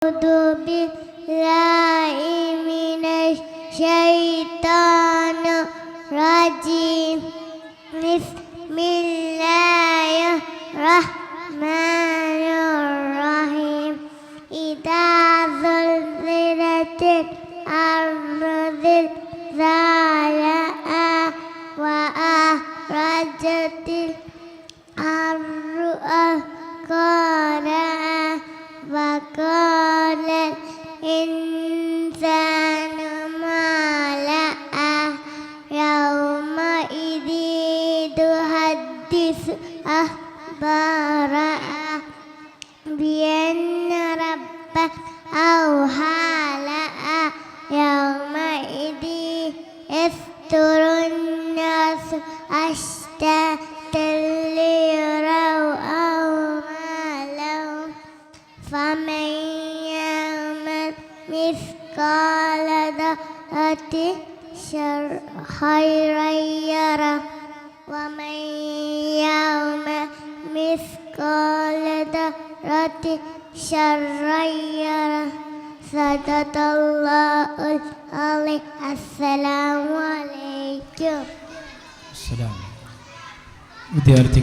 أعوذ بالله من الشيطان الرجيم. بسم الله الرحمن الرحيم. إذا زلزلت الأرض زلزالها وأخرجت الأرض أثقالها وقال الإنسان ما لها يومئذ تحدث أخبارها بأن ربك أوحى لها يومئذ يفتر الناس أشتاتا ليروا أعمالهم فمن يعمل مثقال ذرة شر خيرا يره ومن يعمل مثقال ذرة شرا يره صدق الله العظيم السلام عليكم അസ്സലാം വിദ്യാർത്ഥി